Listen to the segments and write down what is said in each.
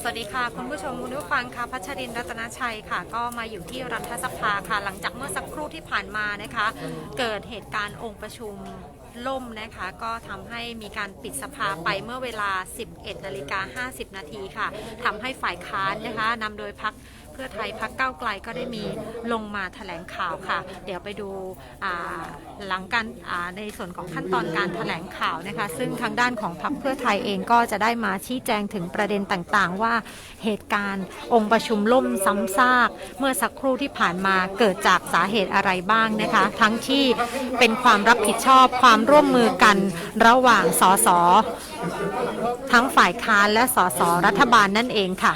สวัสดีค่ะ คุณผู้ชมคุณผู้ฟังค่ะพัชรินร์รัตนชัยค่ะ ก็มาอยู่ที่รัฐสภาค่ะ หลังจากเมื่อสักครู่ที่ผ่านมานะคะ เกิดเหตุการณ์องค์ประชุมล่มนะคะ ก็ทำให้มีการปิดสภาไปเมื่อเวลา 11นาฬิกา50 นาทีค่ะทำให้ฝ่ายค้านนะคะนำโดยพัก เพื่อไทยพักเก้าไกลก็ได้มีลงมาแถลงข่าวค่ะ เดี๋ยวไปดูหลังการในส่วนของขั้นตอนการแถลงข่าวนะคะ ซึ่งทางด้านของพักเพื่อไทยเองก็จะได้มาชี้แจงถึงประเด็นต่างๆ ว่าเหตุการณ์องค์ประชุมล่มซ้ำซาก เมื่อสักครู่ที่ผ่านมาเกิดจากสาเหตุอะไรบ้างนะคะ ทั้งที่เป็นความรับผิดชอบความร่วมมือกันระหว่างสสทั้งฝ่ายค้านและสสรัฐบาลนั่นเองค่ะ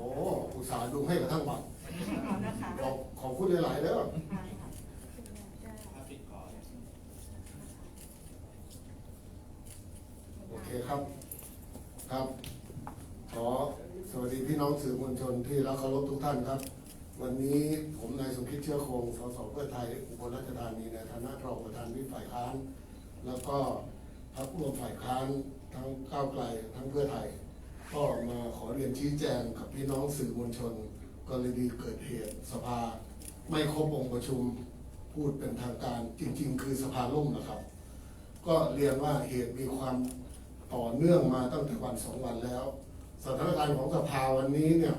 โอ้อุตส่าห์ดูให้กับทั้งวันขอบขอบคุณหลายๆเด้อโอเคครับ ครับ ขอสวัสดีพี่น้องสื่อมวลชนที่รักเคารพ ท่านครับ วันนี้ผมนายสมคิดเชื้อคง สสเพื่อไทยอุบลราชธานีในฐานะรองประธานวิปฝ่ายค้าน แล้วก็พรรคร่วมฝ่ายค้านทั้งก้าวไกลทั้งเพื่อไทย ก็มาขอเรียนชี้แจงกับพี่น้องสื่อมวลชน กรณีเกิดเหตุสภา ไม่ครบองค์ประชุมพูดเป็นทางการจริง ๆ คือสภาล่มนะครับ ก็เรียนว่าเหตุมีความต่อเนื่องมาตั้งแต่วันสองวันแล้ว สถานการณ์ของสภาวันนี้เนี่ย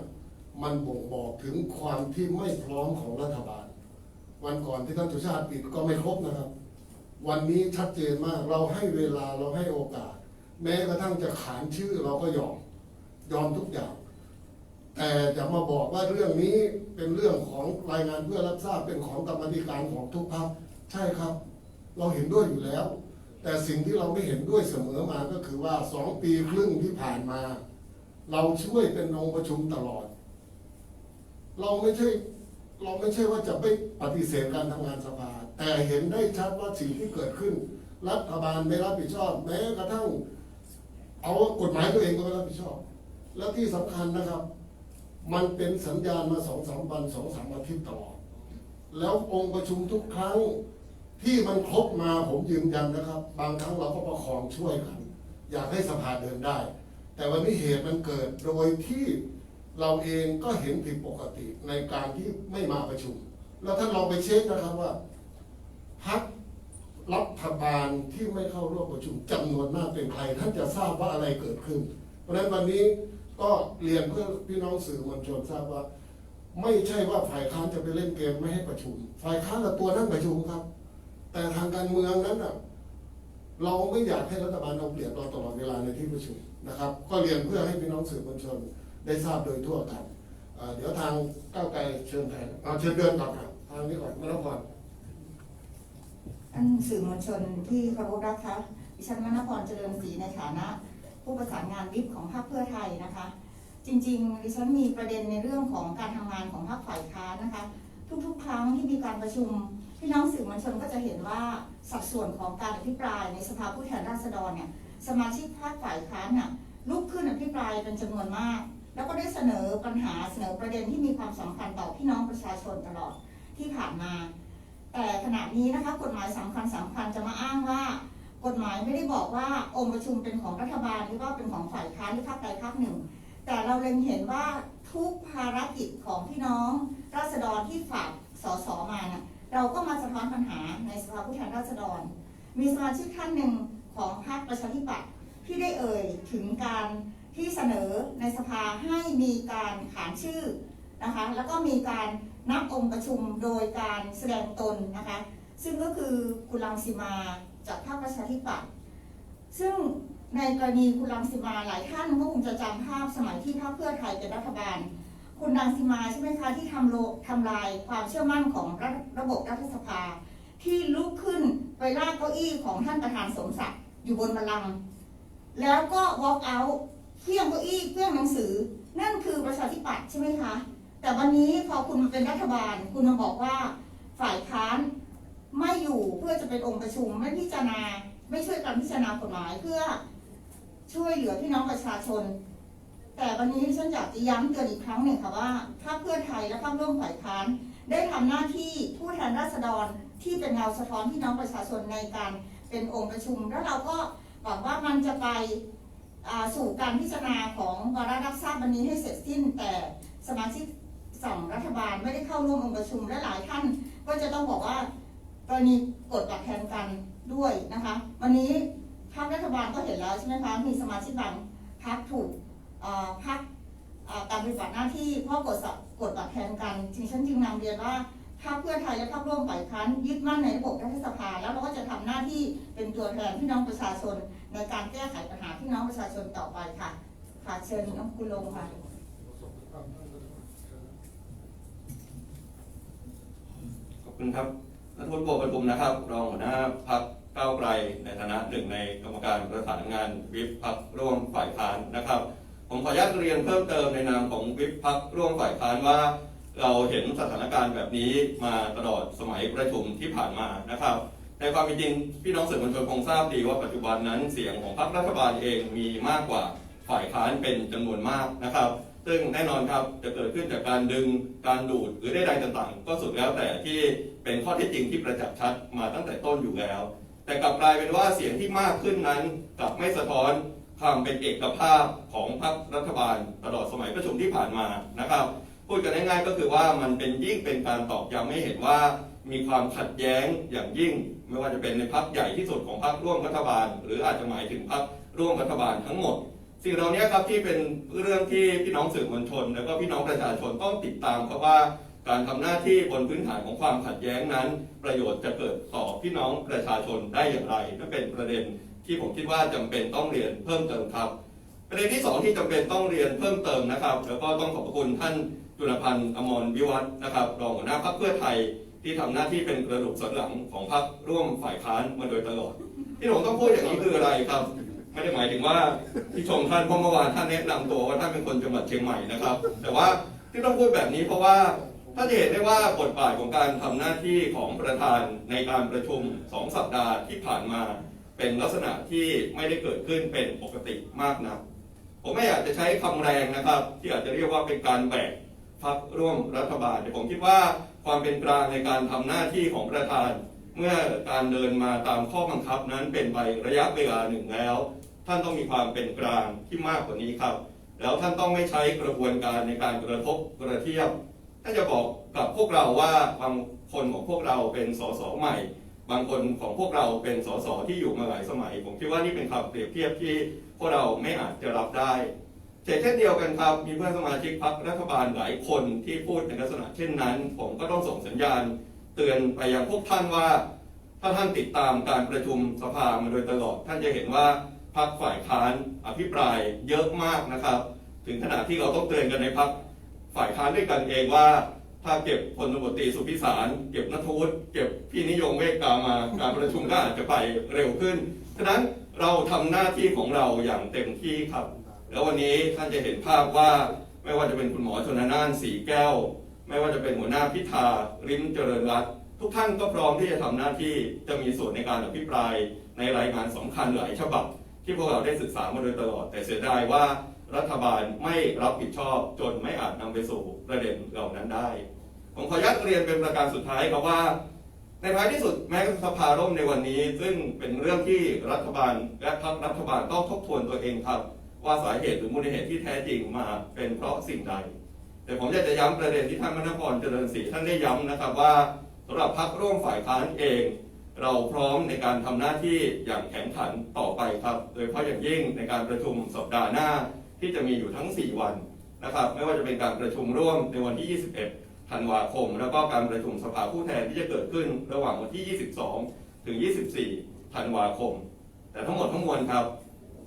มันบ่งบอกถึงความที่ไม่พร้อมของรัฐบาล วันก่อนที่ท่านสุชาติปิดก็ไม่ครบนะครับ วันนี้ชัดเจนมากเราให้เวลาเราให้โอกาส แม้กระทั่งจะขานชื่อเราก็ยอมยอมทุกอย่าง แต่จะมาบอกว่าเรื่องนี้เป็นเรื่องของรายงานเพื่อรับทราบเป็นของกรรมธิการของทุกพักใช่ครับ เราเห็นด้วยอยู่แล้ว แต่สิ่งที่เราไม่เห็นด้วยเสมอมาก็คือว่าสองปีครึ่งที่ผ่านมา เราช่วยเป็นองค์ประชุมตลอด เราไม่ใช่เราไม่ใช่ว่าจะไม่ปฏิเสธการทำงานสภา แต่เห็นได้ชัดว่าสิ่งที่เกิดขึ้น รัฐบาลไม่รับผิดชอบ แม้กระทั่ง เอากฎหมายตัวเองก็ไม่รับผิดชอบ แล้วที่สำคัญนะครับ มันเป็นสัญญาณมาสองสามวันสองสามอาทิตย์ตลอดแล้วองค์ประชุมทุกครั้งที่มันครบมาผมยืนยันนะครับ บางครั้งเราก็ประคองช่วยกัน อยากให้สภาเดินได้ แต่วันนี้เหตุมันเกิดโดยที่ เราเองก็เห็นผิดปกติในการที่ไม่มาประชุม แล้วท่านลองไปเช็คนะครับว่าพักรัฐบาลที่ไม่เข้าร่วมประชุมจำนวนมากเป็นใครท่านจะทราบว่าอะไรเกิดขึ้น เพราะฉะนั้นวันนี้ก็เรียนเพื่อพี่น้องสื่อมวลชนทราบว่า ไม่ใช่ว่าฝ่ายค้านจะไปเล่นเกมไม่ให้ประชุม ฝ่ายค้านละตัวนั่งประชุมครับ แต่ทางการเมืองนั้นน่ะเราไม่อยากให้รัฐบาลเอาเปรียบเราตลอดเวลาในที่ประชุมนะครับ ก็เรียนเพื่อให้พี่น้องสื่อมวลชน ได้ทราบโดยทั่วกันเดี๋ยวทางก้าวไกลเชิญแทนเอาเชิญเดินก่อนครับทางนี้ก่อนม่ต้องก่อนท่านสื่อมวลชนที่เคารพรักคะดิฉันมณพรเจริญศรีในฐานะ ผู้ประสานงานวิปของพรรคเพื่อไทยนะคะ จริงๆดิฉันมีประเด็นในเรื่องของการทำงานของพรรคฝ่ายค้านนะคะ ทุกๆ ครั้งที่มีการประชุมพี่น้องสื่อมวลชนก็จะเห็นว่าสัดส่วนของการอภิปรายในสภาผู้แทนราษฎรเนี่ยสมาชิกพรรคฝ่ายค้านน่ะลุกขึ้นอภิปรายเป็นจำนวนมาก แล้วก็ได้เสนอปัญหาเสนอประเด็นที่มีความสำคัญต่อพี่น้องประชาชนตลอดที่ผ่านมา แต่ขณะนี้นะคะกฎหมายสำคัญสำคัญจะมาอ้างว่า กฎหมายไม่ได้บอกว่าองค์ประชุมเป็นของรัฐบาลหรือว่าเป็นของฝ่ายค้านหรือพรรคใดพรรคหนึ่ง แต่เราเล็งเห็นว่าทุกภารกิจของพี่น้องราษฎรที่ฝากสสมาเน่ะเราก็มาสะท้อนปัญหาในสภาผู้แทนราษฎร มีสมาชิกท่านหนึ่งของพรรคประชาธิปัตย์ที่ได้เอ่ยถึงการ ที่เสนอในสภาให้มีการขานชื่อนะคะแล้วก็มีการนับองค์ประชุมโดยการแสดงตนนะคะซึ่งก็คือคุณรังสีมาจากพรรคประชาธิปัตย์ซึ่งในกรณีคุณรังสีมาหลายท่านก็คงจะจำภาพสมัยที่พรรคเพื่อไทยเป็นรัฐบาล คุณรังสีมาใช่ไหมคะที่ทำโลทำลายความเชื่อมั่นของระระบบรัฐสภา ที่ลุกขึ้นไปลากเก้าอี้ของท่านประธานสมศักดิ์อยู่บนบัลลังก์แล้วก็ walk out เครื่องเก้าอี้เครื่องหนังสือ นั่นคือประชาธิปัตย์ใช่ไหมคะ แต่วันนี้พอคุณมาเป็นรัฐบาล คุณมาบอกว่าฝ่ายค้านไม่อยู่เพื่อจะเป็นองค์ประชุมไม่พิจารณา ไม่ช่วยกันพิจารณากฎหมายเพื่อช่วยเหลือพี่น้องประชาชน แต่วันนี้ฉันอยากจะย้ำเตือนอีกครั้งหนึ่งค่ะว่าถ้าเพื่อไทยและพรรคร่วมฝ่ายค้านได้ทำหน้าที่ผู้แทนราษฎรที่เป็นเงาสะท้อนพี่น้องประชาชนในการเป็นองค์ประชุม แล้วเราก็หวังว่ามันจะไป สู่การพิจารณาของวาระรับทราบวันนี้ให้เสร็จสิ้น แต่สมาชิกฝั่งรัฐบาลไม่ได้เข้าร่วมองค์ประชุมและหลายท่าน ก็จะต้องบอกว่ากรณีกดบัตรแทนกันด้วยนะคะ วันนี้พรรครัฐบาลก็เห็นแล้วใช่ไหมคะมีสมาชิกบางพรรคถูกพรรคการปฏิบัติหน้าที่เพราะกดกดบัตรแทนกันจริงฉันจึงนำเรียนว่า พรรคเพื่อไทยและพรรคร่วมฝ่ายค้านยึดมั่นในระบบรัฐสภา แล้วเราก็จะทำหน้าที่เป็นตัวแทนพี่น้องประชาชน ในการแก้ไขปัญหาพี่น้องประชาชนต่อไปค่ะค่ะเชิญน้องคุลงค่ะขอบคุณครับนัทวุฒิบัวประทุมนะครับรองหัวหน้าพักก้าวไกลในฐานะหนึ่งในกรรมการประสานงานวิปพักร่วมฝ่ายค้านนะครับ ผมขออนุญาตเรียนเพิ่มเติมในนามของวิปพักร่วมฝ่ายค้านว่า เราเห็นสถานการณ์แบบนี้มาตลอดสมัยประชุมที่ผ่านมานะครับ ในความเป็นจริงพี่น้องสื่อมวลชนคงทราบดีว่าปัจจุบันนั้นเสียงของพรรครัฐบาลเองมีมากกว่าฝ่ายค้านเป็นจำนวนมากนะครับ ซึ่งแน่นอนครับจะเกิดขึ้นจากการดึงการดูดหรือใดๆต่างๆ ก็สุดแล้วแต่ที่เป็นข้อเท็จจริงที่ประจักษ์ชัดมาตั้งแต่ต้นอยู่แล้ว แต่กลับกลายเป็นว่าเสียงที่มากขึ้นนั้นกลับไม่สะท้อนความเป็นเอกภาพของพรรครัฐบาลตลอดสมัยประชุมที่ผ่านมานะครับ พูดกันง่ายๆก็คือว่ามันเป็นยิ่งเป็นการตอกย้ำให้เห็นว่ามีความขัดแย้งอย่างยิ่ง ไม่ว่าจะเป็นในพรรคใหญ่ที่สุดของพรรคร่วมรัฐบาล หรืออาจจะหมายถึงพรรคร่วมรัฐบาลทั้งหมด สิ่งเหล่านี้ครับที่เป็นเรื่องที่พี่น้องสื่อมวลชน และก็พี่น้องประชาชนต้องติดตามเพราะว่าการทำหน้าที่บนพื้นฐานของความขัดแย้งนั้น ประโยชน์จะเกิดต่อพี่น้องประชาชนได้อย่างไรนั่นเป็นประเด็นที่ผมคิดว่าจำเป็นต้องเรียนเพิ่มเติมครับ ประเด็นที่สองที่จำเป็นต้องเรียนเพิ่มเติมนะครับ แล้วก็ต้องขอบคุณท่าน จุลพันธ์อมรวิวัฒน์นะครับรองหัวหน้าพรรคเพื่อไทยที่ทำหน้าที่เป็นกระดูกสันหลังของพรรคร่วมฝ่ายค้านมาโดยตลอด ที่ผมต้องพูดอย่างนี้คืออะไรครับไม่ได้หมายถึงว่าที่ชมท่านเพราะเมื่อวานท่านแนะนำตัวว่าท่านเป็นคนจังหวัดเชียงใหม่นะครับ แต่ว่าที่ต้องพูดแบบนี้เพราะว่าท่านจะเห็นได้ว่าบทบาทของการทำหน้าที่ของประธานในการประชุมสองสัปดาห์ที่ผ่านมาเป็นลักษณะที่ไม่ได้เกิดขึ้นเป็นปกติมากนักผมไม่อยากจะใช้คำแรงนะครับ ที่อาจจะเรียกว่าเป็นการแบก พักร่วมรัฐบาลแต่ผมคิดว่าความเป็นกลางในการทำหน้าที่ของประธาน เมื่อการเดินมาตามข้อบังคับนั้นเป็นไประยะเวลาหนึ่งแล้ว ท่านต้องมีความเป็นกลางที่มากกว่านี้ครับ แล้วท่านต้องไม่ใช้กระบวนการในการกระทบกระเทียบท่านจะบอกกับพวกเราว่าบางคนของพวกเราเป็นสสใหม่ บางคนของพวกเราเป็นสสที่อยู่มาหลายสมัย ผมคิดว่านี่เป็นคำเปรียบเทียบที่พวกเราไม่อาจจะรับได้ เช่นเดียวกันครับ มีเพื่อนสมาชิกพรรครัฐบาลหลายคนที่พูดในลักษณะเช่นนั้น ผมก็ต้องส่งสัญญาณ เตือนไปยังพวกท่านว่า ถ้าท่านติดตามการประชุมสภามาโดยตลอด ท่านจะเห็นว่าพรรคฝ่ายค้านอภิปรายเยอะมากนะครับ ถึงขนาดที่เราต้องเตือนกันในพรรคฝ่ายค้านด้วยกันเองว่า ถ้าเก็บพลตำรวจตรีสุพิสาร เก็บนัทวุฒิเก็บพี่นิยมเวกกามาการประชุมก็อาจจะไปเร็วขึ้นฉะนั้นเราทำหน้าที่ของเราอย่างเต็มที่ครับ แล้ววันนี้ท่านจะเห็นภาพว่าไม่ว่าจะเป็นคุณหมอชนน่านสีแก้ว ไม่ว่าจะเป็นหัวหน้าพิธาริมเจริญรัตทุกท่านก็พร้อมที่จะทำหน้าที่จะมีส่วนในการอภิปรายในรายงานสำคัญหลายฉบับ ที่พวกเราได้ศึกษามาโดยตลอด แต่เสียดายว่ารัฐบาลไม่รับผิดชอบจนไม่อาจนำไปสู่ประเด็นเหล่านั้นได้ ผมขออนุญาตเรียนเป็นประการสุดท้ายครับว่า ในท้ายที่สุดแม้สภาร่มในวันนี้ ซึ่งเป็นเรื่องที่รัฐบาลและพรรครัฐบาลต้องทบทวนตัวเองครับ ว่าสาเหตุหรือมูลเหตุที่แท้จริงมาเป็นเพราะสิ่งใด แต่ผมอยากจะย้ำประเด็นที่ท่านมณพรเจริญศรีท่านได้ย้ำนะครับว่าสำหรับพรรคร่วมฝ่ายค้านเอง เราพร้อมในการทำหน้าที่อย่างแข็งขันต่อไปครับ โดยเฉพาะอย่างยิ่งในการประชุมสัปดาห์หน้าที่จะมีอยู่ทั้ง 4 วันนะครับ ไม่ว่าจะเป็นการประชุมร่วมในวันที่ 21 ธันวาคม แล้วก็การประชุมสภาผู้แทนที่จะเกิดขึ้นระหว่างวันที่ 22 ถึง 24 ธันวาคม แต่ทั้งหมดทั้งมวลครับ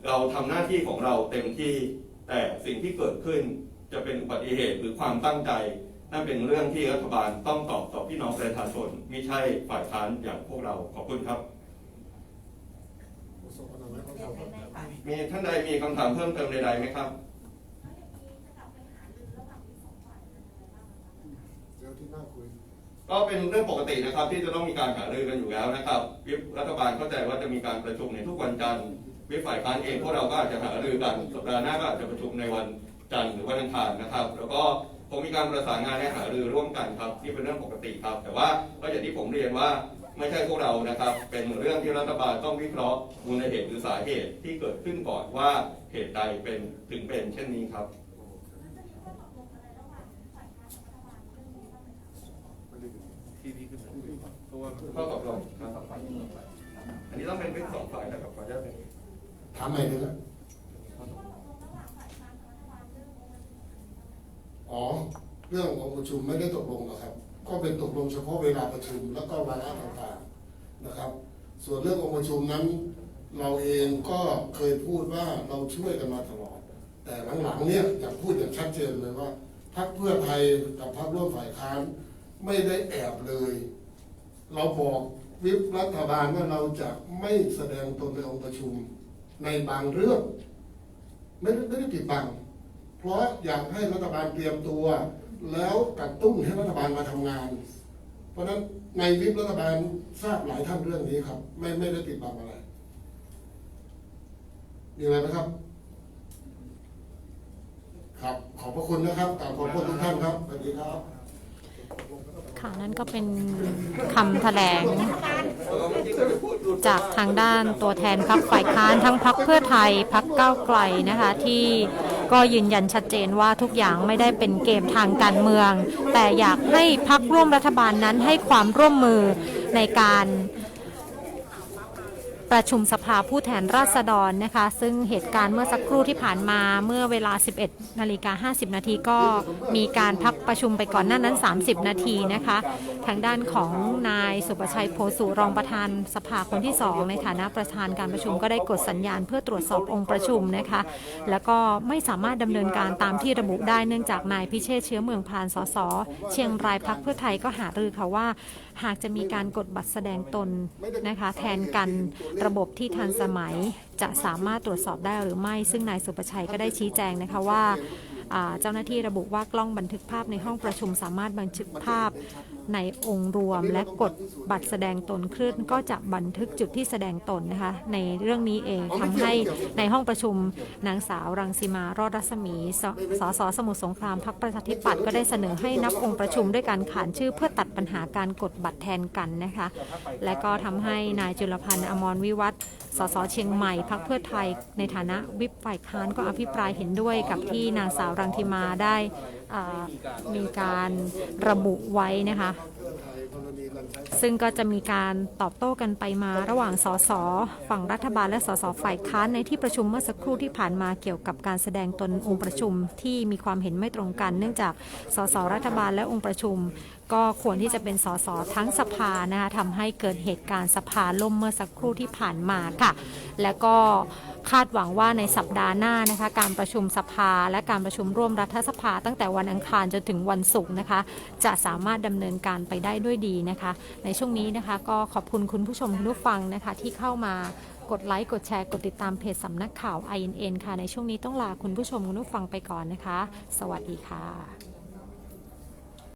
เราทำหน้าที่ของเราเต็มที่ แต่สิ่งที่เกิดขึ้นจะเป็นอุบัติเหตุหรือความตั้งใจ นั่นเป็นเรื่องที่รัฐบาลต้องตอบต่อพี่น้องประชาชนไม่ใช่ฝ่ายค้านอย่างพวกเราขอบคุณครับ มีท่านใดมีคำถามเพิ่มเติมใดๆไหมครับเดี๋ยวที่น่าคุยก็เป็นเรื่องปกตินะครับที่จะต้องมีการหารือกันอยู่แล้วนะครับวิปรัฐบาลเข้าใจว่าจะมีการประชุมในทุกวันจันทร์ วิปฝ่ายค้านเองพวกเราก็อาจจะหารือกันสัปดาห์หน้าก็อาจจะประชุมในวันจันทร์หรือวันอังคารนะครับ แล้วก็ผผมมีการประสานงานและหารือร่วมกันครับนี่เป็นเรื่องปกติครับ แต่ว่าก็อย่างที่ผมเรียนว่าไม่ใช่พวกเรานะครับ เป็นเรื่องที่รัฐบาลต้องวิเคราะห์มูลเหตุหรือสาเหตุที่เกิดขึ้นก่อนว่าเหตุใดเป็นถึงเป็นเช่นนี้ครับที่นี่ขึ้นมาเพราะว่าข้อตกลงครับอันนี้ต้องเป็นเรื่องสองฝ่ายนะครับขออนุญาตเป็น ถามใหม่เลยนะอ๋อ เรื่องของประชุมไม่ได้ตกลงหรอกครับ ก็เป็นตกลงเฉพาะเวลาประชุมแล้วก็วาระต่างๆนะครับ ส่วนเรื่ององค์ประชุมนั้น เราเองก็เคยพูดว่าเราช่วยกันมาตลอด แต่หลังๆเนี่ยอยากพูดอย่างชัดเจนเลยว่าพรรคเพื่อไทยกับพรรคร่วมฝ่ายค้านไม่ได้แอบเลย เราบอกวิปรัฐบาลว่าเราจะไม่แสดงตนในองค์ประชุม ในบางเรื่อง ไม่ได้ไม่ได้ปิดบัง เพราะอยากให้รัฐบาลเตรียมตัว แล้วกระตุ้นให้รัฐบาลมาทำงาน เพราะฉะนั้นในวิปรัฐบาลทราบหลายท่านเรื่องนี้ครับ ไม่ไม่ได้ปิดบังอะไรมีอะไรไหมครับ ครับ ขอบพระคุณนะครับกราบขอบพระคุณทุกท่านครับสวัสดีครับ ค่ะนั่นก็เป็นคำแถลง จากทางด้านตัวแทนพรรคฝ่ายค้านทั้งพรรคเพื่อไทยพรรคก้าวไกลนะคะ ที่ก็ยืนยันชัดเจนว่าทุกอย่างไม่ได้เป็นเกมทางการเมือง แต่อยากให้พรรคร่วมรัฐบาลนั้นให้ความร่วมมือในการ ประชุมสภาผู้แทนราษฎรนะคะ ซึ่งเหตุการณ์เมื่อสักครู่ที่ผ่านมาเมื่อเวลา 11นาฬิกา50 นาทีก็มีการพักประชุมไปก่อนหน้านั้น 30 นาทีนะคะ ทางด้านของนายสุประชัยโพสุรองประธานสภาคนที่ 2 ในฐานะประธานการประชุมก็ได้กดสัญญาณเพื่อตรวจสอบองค์ประชุมนะคะ แล้วก็ไม่สามารถดำเนินการตามที่ระบุได้เนื่องจากนายพิเชษเชื้อเมืองพานสสเชียงรายพักเพื่อไทยก็หารือค่ะว่า หากจะมีการกดบัตรแสดงตนนะคะ แทนกันระบบที่ทันสมัยจะสามารถตรวจสอบได้หรือไม่ ซึ่งนายสุประชัยก็ได้ชี้แจงนะคะว่าเจ้าหน้าที่ระบุว่ากล้องบันทึกภาพในห้องประชุมสามารถบันทึกภาพในองค์รวมและกดบัตรแสดงตนขึ้นก็จะบันทึกจุดที่แสดงตนนะคะ ในเรื่องนี้เองทำให้ในห้องประชุมนางสาวรังสีมารอดรัศมีสสสสมุทรสงครามพักประชาธิปัตย์ก็ได้เสนอให้นับองค์ประชุมด้วยการขานชื่อเพื่อตัดปัญหาการกดบัตรแทนกันนะคะ และก็ทำให้นายจุลพันธ์อมรวิวัฒน์สสเชียงใหม่พักเพื่อไทยในฐานะวิปฝ่ายค้านก็อภิปรายเห็นด้วยกับที่นางสาวรังธิมาได้อ่า มีการระบุไว้นะคะ ซึ่งก็จะมีการตอบโต้กันไปมาระหว่างสสฝั่งรัฐบาลและสสฝ่ายค้านในที่ประชุมเมื่อสักครู่ที่ผ่านมาเกี่ยวกับการแสดงตนองค์ประชุมที่มีความเห็นไม่ตรงกัน เนื่องจากสสรัฐบาลและองค์ประชุมก็ควรที่จะเป็นสสทั้งสภานะคะทำให้เกิดเหตุการณ์สภาล่มเมื่อสักครู่ที่ผ่านมาค่ะ แล้วก็คาดหวังว่าในสัปดาห์หน้านะคะการประชุมสภาและการประชุมร่วมรัฐสภา ตั้งแต่วันอังคารจนถึงวันศุกร์นะคะ จะสามารถดำเนินการไปได้ด้วยดีนะคะ ในช่วงนี้นะคะก็ขอบคุณคุณผู้ชมคุณผู้ฟังนะคะที่เข้ามากดไลค์กดแชร์กดติดตามเพจสำนักข่าว INN ค่ะ ในช่วงนี้ต้องลาคุณผู้ชมคุณผู้ฟังไปก่อนนะคะ สวัสดีค่ะ